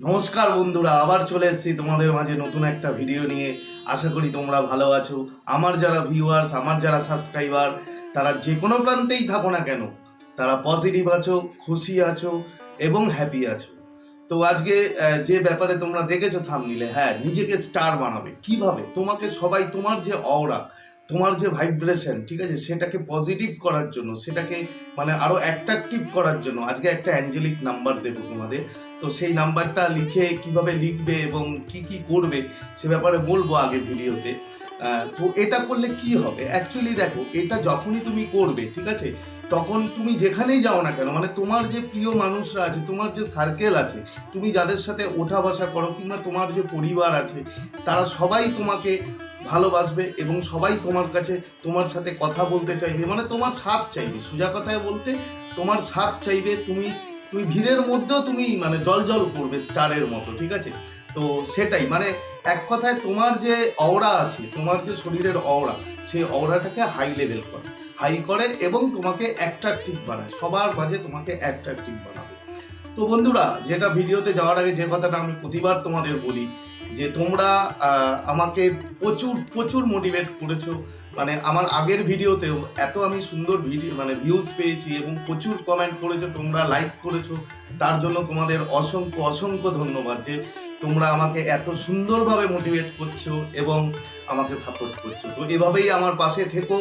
নমস্কার বন্ধুরা, আবার চলে এসেছি তোমাদের মাঝে নতুন একটা ভিডিও নিয়ে। আশা করি তোমরা ভালো আছো। আমার যারা ভিউয়ার্স আমার যারা সাবস্ক্রাইবার তারা যে কোনো প্রান্তেই থাকো না কেন, তারা পজিটিভ আছো, খুশি আছো এবং হ্যাপি আছো। তো আজকে যে ব্যাপারে তোমরা দেখেছ থামনিলে হ্যাঁ নিজেকে স্টার বানাবে। কীভাবে? তোমাকে সবাই, তোমার যে অওরা তোমার যে ভাইব্রেশন ঠিক আছে, সেটাকে পজিটিভ করার জন্য, সেটাকে মানে আরও অ্যাট্রাকটিভ করার জন্য, আজকে একটা অ্যাঞ্জেলিক নাম্বার দেবো তোমাদের, তো সেই নাম্বারটা লিখে কীভাবে লিখবে এবং কি কি করবে, সে ব্যাপারে বলব আগে ভিডিওতে। তো এটা করলে কি হবে? অ্যাকচুয়ালি দেখো, এটা যখনই তুমি করবে, ঠিক আছে, তখন তুমি যেখানেই যাও না কেন মানে তোমার যে প্রিয় মানুষরা আছে, তোমার যে সার্কেল আছে, তুমি যাদের সাথে ওঠা বসা করো কিংবা তোমার যে পরিবার আছে, তারা সবাই তোমাকে ভালোবাসবে এবং সবাই তোমার কাছে তোমার সাথে কথা বলতে চাইবে মানে তোমার সাথ চাইবে। সোজা কথায় বলতে তোমার সাথ চাইবে, তুমি তুমি ভিড়ের মধ্যেও তুমি মানে জল জল করবে, স্টারের মতো, ঠিক আছে? তো সেটাই মানে এক কথায় তোমার যে অওরা আছে, তোমার যে শরীরের অওরা সেই অওরাটাকে হাই লেভেল করে। হাই করে এবং তোমাকে অ্যাট্রাকটিভ বানায়, সবার মাঝে তোমাকে অ্যাট্রাকটিভ বানাবে। তো বন্ধুরা, যেটা ভিডিওতে যাওয়ার আগে যে কথাটা আমি প্রতিবার তোমাদের বলি যে তোমরা আমাকে প্রচুর প্রচুর মোটিভেট করেছ। মানে আমার আগের ভিডিওতেও এত আমি সুন্দর ভিডিও মানে ভিউজ পেয়েছি এবং প্রচুর কমেন্ট করেছ, তোমরা লাইক করেছ। তার জন্য তোমাদের অসংখ্য অসংখ্য ধন্যবাদ যে তোমরা আমাকে এত সুন্দরভাবে মোটিভেট করছ এবং আমাকে সাপোর্ট করছ। তো এভাবেই আমার পাশে থেকো।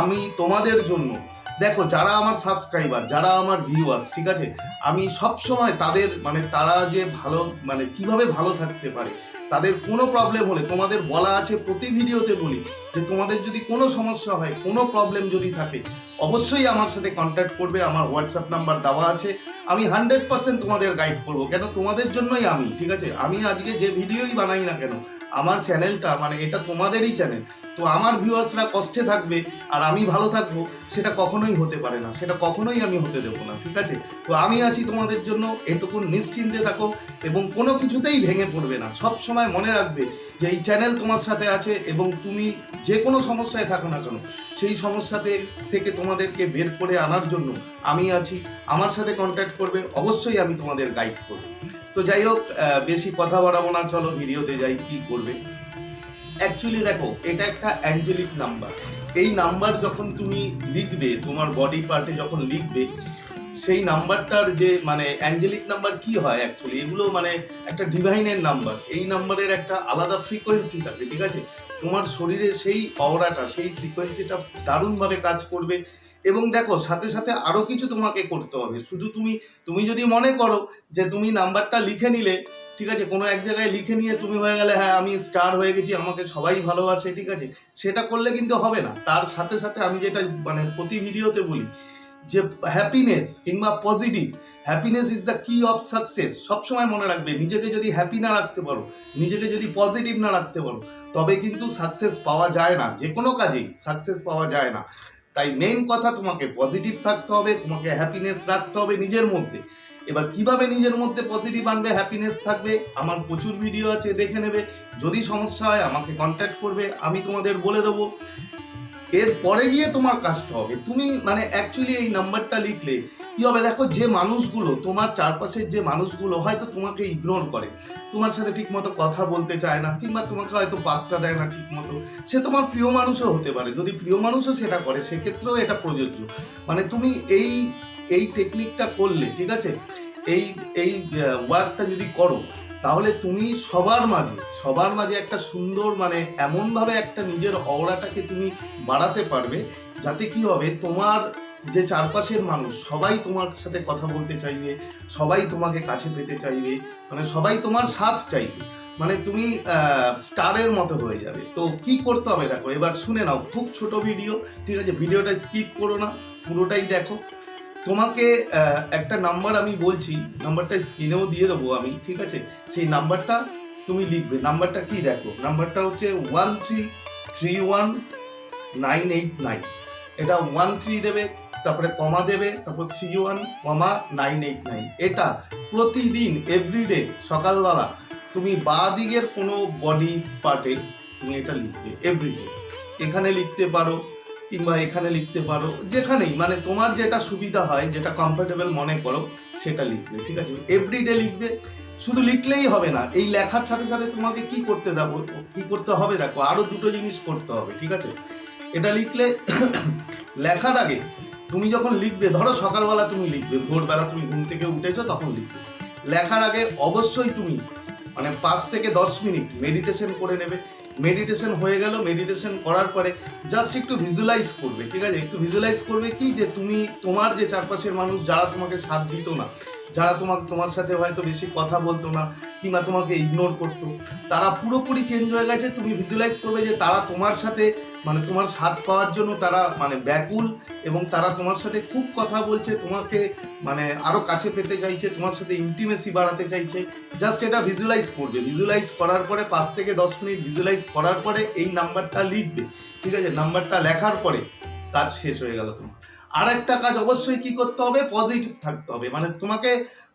আমি তোমাদের জন্য দেখো, যারা আমার সাবস্ক্রাইবার যারা আমার ভিউয়ার্স ঠিক আছে? আমি সব সময় তাদের মানে তারা যে ভালো মানে কীভাবে ভালো থাকতে পারে, তাদের কোনো প্রবলেম হলে, তোমাদের বলা আছে প্রতি ভিডিওতে বলি, যে তোমাদের যদি কোনো সমস্যা হয়, কোনো প্রবলেম যদি থাকে, অবশ্যই আমার সাথে কন্ট্যাক্ট করবে, আমার হোয়াটসঅ্যাপ নাম্বার দেওয়া আছে। আমি হান্ড্রেড পার্সেন্ট তোমাদের গাইড করব, কেন? তোমাদের জন্যই আমি, ঠিক আছে? আমি আজকে যে ভিডিওই বানাই না কেন আমার চ্যানেলটা মানে এটা তোমাদেরই চ্যানেল তো আমার ভিউয়ার্সরা কষ্টে থাকবে আর আমি ভালো থাকব, সেটা কখনোই হতে পারে না, সেটা কখনোই আমি হতে দেবো না, ঠিক আছে? তো আমি আছি তোমাদের জন্য এটুকুন নিশ্চিন্তে থাকো এবং কোনো কিছুতেই ভেঙে পড়বে না সব সময় মনে রাখবে যে এই চ্যানেল তোমার সাথে আছে এবং তুমি যে কোনো সমস্যায় থাকো না কেন, সেই সমস্যাতে থেকে তোমাদেরকে বের করে আনার জন্য আমি আছি। আমার সাথে কন্ট্যাক্ট করবে, অবশ্যই আমি তোমাদের গাইড করব। তো যাই হোক বেশি কথা বাড়াবো না, চলো ভিডিওতে যাই কি করবে। অ্যাকচুয়ালি দেখো, এটা একটা অ্যাঞ্জেলিক নাম্বার এই নাম্বার যখন তুমি লিখবে, তোমার বডি পার্টে যখন লিখবে সেই নাম্বারটার যে মানে অ্যাঞ্জেলিক নাম্বার কি হয় অ্যাকচুয়ালি এগুলো মানে একটা ডিভাইনের নাম্বার। এই নাম্বারের একটা আলাদা ফ্রিকোয়েন্সি থাকে, ঠিক আছে? তোমার শরীরে সেই অওরাটা সেই ফ্রিকোয়েন্সিটা দারুণভাবে কাজ করবে। এবং দেখো, সাথে সাথে আরও কিছু তোমাকে করতে হবে। শুধু তুমি তুমি যদি মনে করো যে, তুমি নাম্বারটা লিখে নিলে, ঠিক আছে? কোনো এক জায়গায় লিখে নিয়ে তুমি হয়ে গেলে হ্যাঁ আমি স্টার হয়ে গেছি, আমাকে সবাই ভালোবাসে, ঠিক আছে? সেটা করলে কিন্তু হবে না। তার সাথে সাথে আমি যেটা মানে প্রতি ভিডিওতে বলি যে হ্যাপিনেস কিংবা positive happiness is the key of success সবসময় মনে রাখবে, নিজেকে যদি হ্যাপি না রাখতে পারো, নিজেকে যদি পজিটিভ না রাখতে পারো, তবে কিন্তু সাকসেস পাওয়া যায় না। যে কোনো কাজেই সাকসেস পাওয়া যায় না। তাই মেইন কথা তোমাকে পজিটিভ থাকতে হবে, তোমাকে হ্যাপিনেস রাখতে হবে নিজের মধ্যে। এবার কীভাবে নিজের মধ্যে পজিটিভ আনবে হ্যাপিনেস থাকবে, আমার প্রচুর ভিডিও আছে, দেখে নেবে। যদি সমস্যা হয় আমাকে কন্ট্যাক্ট করবে, আমি তোমাদের বলে দেবো। এর পরে গিয়ে তোমার কাজটা হবে। তুমি মানে অ্যাকচুয়ালি এই নাম্বারটা লিখলে কি হবে? দেখো, যে মানুষগুলো, তোমার চারপাশের যে মানুষগুলো হয়তো তোমাকে ইগনোর করে। তোমার সাথে ঠিক মতো কথা বলতে চায় না, কিংবা তোমাকে হয়তো বার্তা দেয় না ঠিক মতো সে তোমার প্রিয় মানুষও হতে পারে। যদি প্রিয় মানুষও সেটা করে, সেক্ষেত্রেও এটা প্রযোজ্য। মানে তুমি এই এই টেকনিকটা করলে, ঠিক আছে? এই এই ওয়ার্কটা যদি করো তাহলে তুমি সবার মাঝে সবার মাঝে একটা সুন্দর মানে এমনভাবে একটা নিজের অওরাটাকে তুমি বাড়াতে পারবে যাতে কি হবে, তোমার যে চারপাশের মানুষ, সবাই তোমার সাথে কথা বলতে চাইবে, সবাই তোমাকে কাছে পেতে চাইবে মানে সবাই তোমার সাথ চাইবে। মানে তুমি স্টারের মতো হয়ে যাবে। তো কি করতে হবে দেখো, এবার শুনে নাও, খুব ছোট ভিডিও ঠিক আছে? ভিডিওটা স্কিপ করো না, পুরোটাই দেখো। তোমাকে একটা নাম্বার আমি বলছি নাম্বারটা স্ক্রিনেও দিয়ে দেবো আমি, ঠিক আছে? সেই নাম্বারটা তুমি লিখবে। নাম্বারটা কি দেখো? নাম্বারটা হচ্ছে one three three one nine eight nine এটা ওয়ান থ্রি দেবে, তারপরে কমা দেবে, তারপর three one comma nine eight nine এটা প্রতিদিন এভরিডে সকালবেলা, তুমি বা দিকের কোনো বডি পার্টে তুমি এটা লিখবে এভরিডে এখানে লিখতে পারো কিংবা এখানে লিখতে পারো, যেখানেই। মানে তোমার যেটা সুবিধা হয়, যেটা কমফোর্টেবল মনে করো, সেটা লিখবে, ঠিক আছে? এভরিডে লিখবে, শুধু লিখলেই হবে না, এই লেখার সাথে সাথে তোমাকে কি করতে দেবো, কি করতে হবে দেখো আরও দুটো জিনিস করতে হবে, ঠিক আছে? এটা লিখলে লেখার আগে তুমি যখন লিখবে, ধরো সকালবেলা তুমি লিখবে, ভোরবেলা তুমি ঘুম থেকে উঠেছো, তখন লিখবে। লেখার আগে অবশ্যই তুমি মানে পাঁচ থেকে দশ মিনিট মেডিটেশন করে নেবে মেডিটেশন হয়ে গেল মেডিটেশন করার পরে জাস্ট একটু ভিজুয়ালাইজ করবে, ঠিক আছে? একটু ভিজুয়ালাইজ করবে কি? যে তুমি, তোমার যে চারপাশের মানুষ, যারা তোমাকে সাথ দিত না যারা তোমাকে তোমার সাথে হয়তো বেশি কথা বলতো না, কিংবা তোমাকে ইগনোর করতো, তারা পুরোপুরি চেঞ্জ হয়ে গেছে। তুমি ভিজুয়ালাইজ করবে যে তারা তোমার সাথে মানে তোমার স্বাদ পাওয়ার জন্য তারা মানে ব্যাকুল এবং তারা তোমার সাথে খুব কথা বলছে, তোমাকে মানে আরও কাছে পেতে চাইছে, তোমার সাথে ইন্টিমেসি বাড়াতে চাইছে। জাস্ট এটা ভিজুয়ালাইজ করবে। ভিজুয়ালাইজ করার পরে পাঁচ থেকে দশ মিনিট ভিজুয়ালাইজ করার পরে এই নাম্বারটা লিখবে। ঠিক আছে? নাম্বারটা লেখার পরে কাজ শেষ হয়ে গেল তোমার। আর একটা কাজ অবশ্যই কি করতে হবে? পজিটিভ থাকতে হবে। মানে তোমাকে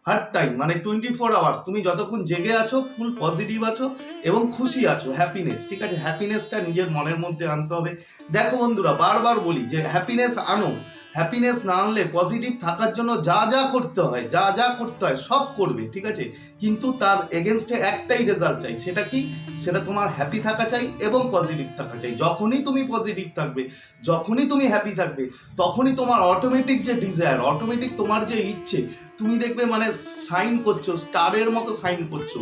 হার টাইম মানে টোয়েন্টি ফোর আওয়ার্স তুমি যতক্ষণ জেগে আছো ফুল পজিটিভ আছো এবং খুশি আছো হ্যাপিনেস ঠিক আছে? হ্যাপিনেসটা নিজের মনের মধ্যে আনতে হবে। দেখো বন্ধুরা, বারবার বলি যে হ্যাপিনেস আনো। হ্যাপিনেস না আনলে পজিটিভ থাকার জন্য যা যা করতে হয়, যা যা করতে হয় সব করবে, ঠিক আছে? কিন্তু তার এগেনস্টে একটাই রেজাল্ট চাই, সেটা কি? সেটা তোমার হ্যাপি থাকা চাই এবং পজিটিভ থাকা চাই। যখনই তুমি পজিটিভ থাকবে, যখনই তুমি হ্যাপি থাকবে, তখনই তোমার অটোমেটিক যে ডিজায়ার অটোমেটিক তোমার যে ইচ্ছে, তুমি দেখবে মানে সাইন করছ স্টারের মতো সাইন করছ।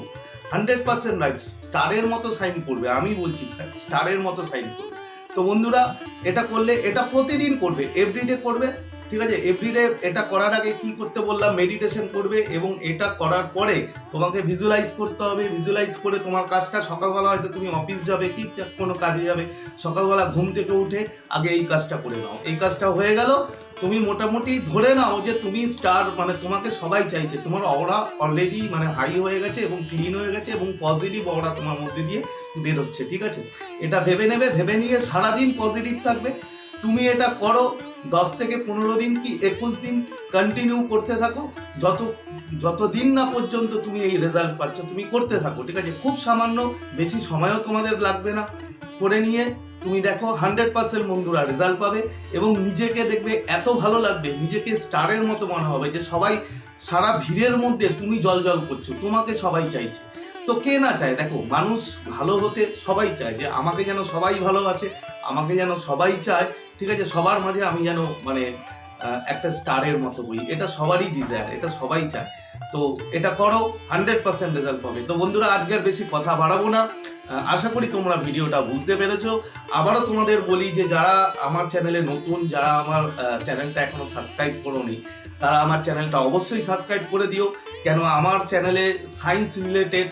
হান্ড্রেড পার্সেন্ট রাইট স্টারের মতো সাইন করবে, আমি বলছি স্যার স্টারের মতো সাইন করবে। তো বন্ধুরা, এটা করলে, এটা প্রতিদিন করবে এভরিডে করবে, ঠিক আছে? এভরিডে এটা করার আগে কি করতে বললাম? মেডিটেশন করবে এবং এটা করার পরে তোমাকে ভিজুয়ালাইজ করতে হবে। ভিজুয়ালাইজ করে তোমার কাজটা সকালবেলা হয়তো তুমি অফিস যাবে, কি কোনো কাজে যাবে, সকালবেলা ঘুম থেকে উঠে আগে এই কাজটা করে নাও। এই কাজটা হয়ে গেল, তুমি মোটামুটি ধরে নাও যে তুমি স্টার মানে তোমাকে সবাই চাইছে। তোমার অরা অলরেডি মানে হাই হয়ে গেছে এবং ক্লিন হয়ে গেছে এবং পজিটিভ অরা তোমার মধ্যে দিয়ে বেরোচ্ছে, ঠিক আছে? এটা ভেবে নেবে, ভেবে নিয়ে সারাদিন পজিটিভ থাকবে। তুমি এটা করো, দশ থেকে পনেরো দিন কি একুশ দিন কন্টিনিউ করতে থাকো। যত যত দিন না পর্যন্ত তুমি এই রেজাল্ট পাচ্ছ, তুমি করতে থাকো, ঠিক আছে? খুব সামান্য বেশি সময়ও তোমাদের লাগবে না। করে নিয়ে তুমি দেখো হান্ড্রেড পার্সেন্ট বন্ধুরা রেজাল্ট পাবে এবং নিজেকে দেখবে এত ভালো লাগবে, নিজেকে স্টারের মতো মনে হবে যে সবাই সারা ভিড়ের মধ্যে তুমি জল জল করছ, তোমাকে সবাই চাইছে। তো কে না চায়? দেখো, মানুষ ভালো হতে সবাই চায় যে আমাকে যেন সবাই ভালোবাসে আমাকে যেন সবাই চায়, ঠিক আছে? সবার মাঝে আমি যেন মানে একটা স্টারের মতো বই এটা সবারই ডিজায়ার এটা সবাই চায়। তো এটা করো হান্ড্রেড পার্সেন্ট রেজাল্ট পাবে। তো বন্ধুরা, আজকের বেশি কথা বাড়াবো না। আশা করি তোমরা ভিডিওটা বুঝতে পেরেছ। আবারও তোমাদের বলি যে যারা আমার চ্যানেলে নতুন, যারা আমার চ্যানেলটা এখনও সাবস্ক্রাইব করোনি, তারা আমার চ্যানেলটা অবশ্যই সাবস্ক্রাইব করে দিও। কেন, আমার চ্যানেলে science related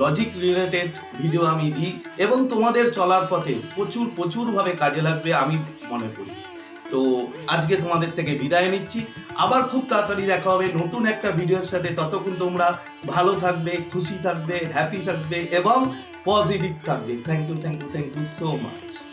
logic related video আমি দিই এবং তোমাদের চলার পথে প্রচুর, প্রচুরভাবে কাজে লাগবে আমি মনে করি। তো আজকে তোমাদের থেকে বিদায় নিচ্ছি। আবার খুব তাড়াতাড়ি দেখা হবে নতুন একটা ভিডিওর সাথে। ততক্ষণ তোমরা ভালো থাকবে, খুশি থাকবে হ্যাপি থাকবে এবং পজিটিভ থাকবে। Thank you thank you thank you so much